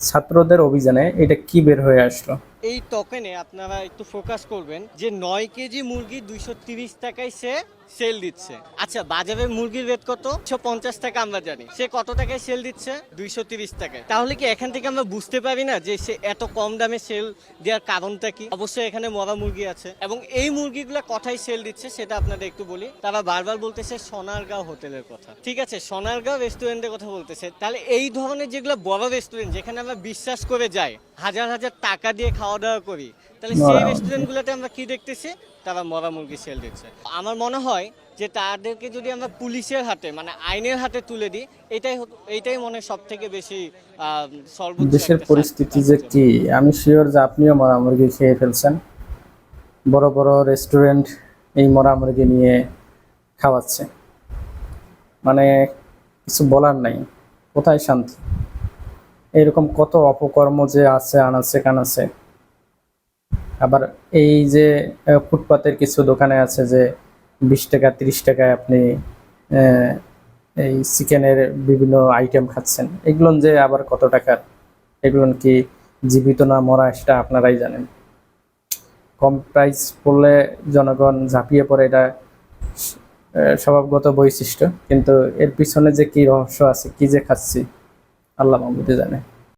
ছাত্রদের অভিযানে এটা কি বের হয়ে আসলো? এই টোকেনে আপনারা একটু ফোকাস করবেন যে নয় কেজি মুরগি দুইশো তিরিশ টাকায় সে সেল দিচ্ছে। আচ্ছা বাজারে মুরগির রেট কত? একশো পঞ্চাশ টাকা আমরা জানি। সে কত টাকায় সেল দিচ্ছে? দুইশো তিরিশ টাকায়। তাহলে কি এখান থেকে আমরা বুঝতে পারি না যে সে এত কম দামে সেল দেওয়ার কারণটা কি? অবশ্যই এখানে মরা মুরগি আছে। এবং এই মুরগিগুলো কথাই সেল দিচ্ছে সেটা আপনাদের একটু বলি। তারা বারবার বলতেছে সোনারগাঁও হোটেলের কথা। ঠিক আছে, সোনারগাঁও রেস্টুরেন্টের কথা বলতেছে। তাহলে এই ধরনের যেগুলো বড় রেস্টুরেন্ট যেখানে আমরা বিশ্বাস করে যাই, হাজার হাজার টাকা দিয়ে খাওয়া দাওয়া করি। তাহলে সেই রেস্টুরেন্টগুলোতে আমরা কি দেখতেছি? তারা মরা মুরগি সেল দিচ্ছে। আমার মনে হয় যে তাদেরকে যদি আমরা পুলিশের হাতে মানে আইনের হাতে তুলে দিই এটাই এইটাই মনে সব থেকে বেশি সর্বোচ্চ দেশের পরিস্থিতি যে কি আমি শিওর যে আপনিও মরা মুরগি খেয়ে ফেলছেন। বড় বড় রেস্টুরেন্ট এই মরা মুরগি নিয়ে খাওয়াচ্ছে। মানে কিছু বলার নাই। কোথায় শান্তি? এরকম কত অপকর্ম যে আছে আনাছে কানাছে। আবার এই যে ফুটপাতের কিছু দোকানে আছে যে, বিশ টাকা, তিরিশ টাকায় আপনি এই চিকেনের বিভিন্ন আইটেম খাচ্ছেন। এগুলো যে আবার কত টাকার? এগুলো কি জীবিত না মরা, সেটা আপনারাই জানেন। কম প্রাইস পড়লে জনগণ ঝাঁপিয়ে পড়ে, এটা স্বভাবগত বৈশিষ্ট্য। কিন্তু এর পিছনে যে কি রহস্য আছে, কি যে খাচ্ছি, আল্লাহ মাহমুদে জানে।